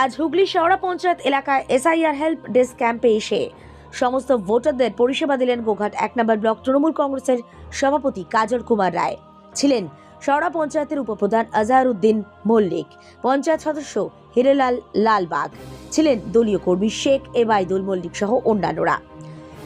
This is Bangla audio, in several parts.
আজ হুগলি শহরা পঞ্চায়েত এলাকায় এসআইআর হেল্প ডেস্ক ক্যাম্পে এসে সমস্ত ভোটারদের পরিষেবা দিলেন গোঘাট এক নম্বর ব্লক তৃণমূল কংগ্রেসের সভাপতি কাজল কুমার রায়। ছিলেন শহরা পঞ্চায়েতের উপপ্রধান আজহারউদ্দিন মল্লিক, পঞ্চায়েত সদস্য হিরেলাল লালবাগ, ছিলেন দলীয় কর্মী শেখ এবাইদুল মল্লিক সহ অন্যান্যরা।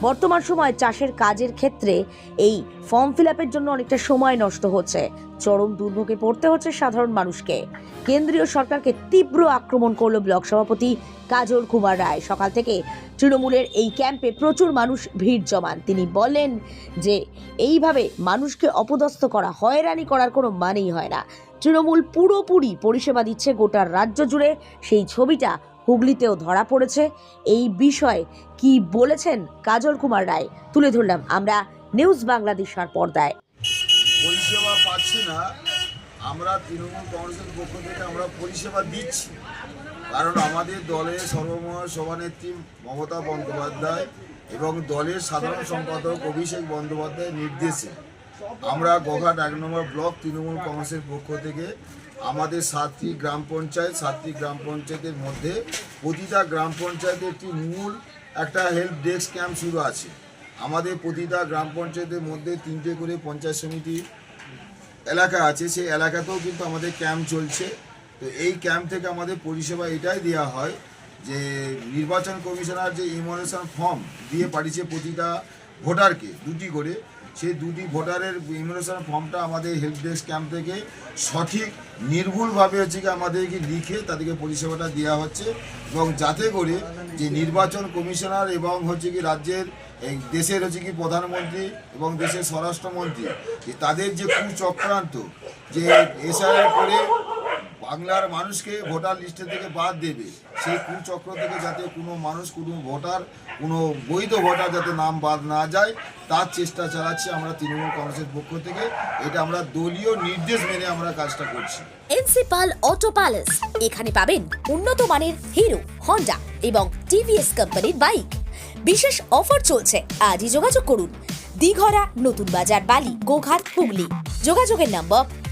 বর্তমান সময় চাষের কাজের ক্ষেত্রে এই ফর্ম ফিল জন্য অনেকটা সময় নষ্ট হচ্ছে। চরম দুর্ভোগে পড়তে হচ্ছে সাধারণ মানুষকে। কেন্দ্রীয় সরকারকে তীব্র আক্রমণ করল ব্লক সভাপতি কাজল কুমার রায়। সকাল থেকে তৃণমূলের এই ক্যাম্পে প্রচুর মানুষ ভিড় জমান। তিনি বলেন যে, এইভাবে মানুষকে অপদস্থ করা, হয়রানি করার কোনো মানেই হয় না। তৃণমূল পুরোপুরি পরিষেবা দিচ্ছে গোটা রাজ্য জুড়ে। সেই ছবিটা হুগলিতেও ধরা পড়েছে। এই বিষয়ে কি বলেছেন কাজল কুমার রায়? তুলে ধরলাম আমরা নিউজ বাংলাদেশার পর্দায়। পরিষেবা পাচ্ছি না। আমরা তৃণমূল কংগ্রেসের পক্ষ থেকে আমরা পরিষেবা দিচ্ছি। কারণ আমাদের দলের সর্বময় সভানেত্রী মমতা বন্দ্যোপাধ্যায় এবং দলের সাধারণ সম্পাদক অভিষেক বন্দ্যোপাধ্যায়ের নির্দেশে আমরা গোঘাট এক নম্বর ব্লক তৃণমূল কংগ্রেসের পক্ষ থেকে আমাদের সাতটি গ্রাম পঞ্চায়েত, সাতটি গ্রাম পঞ্চায়েতের মধ্যে প্রতিটা গ্রাম পঞ্চায়েতে একটি মূল একটা হেল্প ডেস্ক ক্যাম্প শুরু আছে। আমাদের প্রতিটা গ্রাম পঞ্চায়েতের মধ্যে তিনটে করে পঞ্চায়েত সমিতি এলাকা আছে, সেই এলাকাতেও কিন্তু আমাদের ক্যাম্প চলছে। তো এই ক্যাম্প থেকে আমাদের পরিষেবা এটাই দেওয়া হয় যে নির্বাচন কমিশনার যে ইমোলেশন ফর্ম দিয়ে পাঠিয়েছে প্রতিটা ভোটারকে দুটি করে সেই দুটি ভোটারের ইমোলেশন ফর্মটা আমাদের হেল্প ডেস্ক ক্যাম্প থেকে সঠিক, নির্ভুলভাবে হচ্ছে কি আমাদেরকে লিখে তাদেরকে পরিষেবাটা দেওয়া হচ্ছে এবং যাতে করে যে নির্বাচন কমিশনার এবং হচ্ছে কি রাজ্যের, এই দেশের হচ্ছে কি প্রধানমন্ত্রী এবং দেশের স্বরাষ্ট্রমন্ত্রী, যে তাদের যে কুচক্রান্ত, যে এসআইআর করে বাংলার মানুষকে ভোটার লিস্টে থেকে বাদ দেবে। সেই কুচক্র থেকে যাতে কোনো মানুষ, কোনো ভোটার, কোনো বৈধ ভোটার যাতে নাম বাদ না যায়, তার চেষ্টা চালাচ্ছি আমরা তৃণমূল কংগ্রেসের পক্ষ থেকে। এটা আমরা দলীয় নির্দেশ মেনে আমরা কাজটা করছি। এনসিপাল অটো প্যালেস। এখানে পাবেন উন্নত মানের হিরো, হন্ডা এবং টিভিএস কোম্পানির বাইক। বিশেষ অফার চলছে। আজই যোগাযোগ করুন। দিঘরা, নতুন বাজার, বালি, গোঘাট, হুগলি। যোগাযোগের number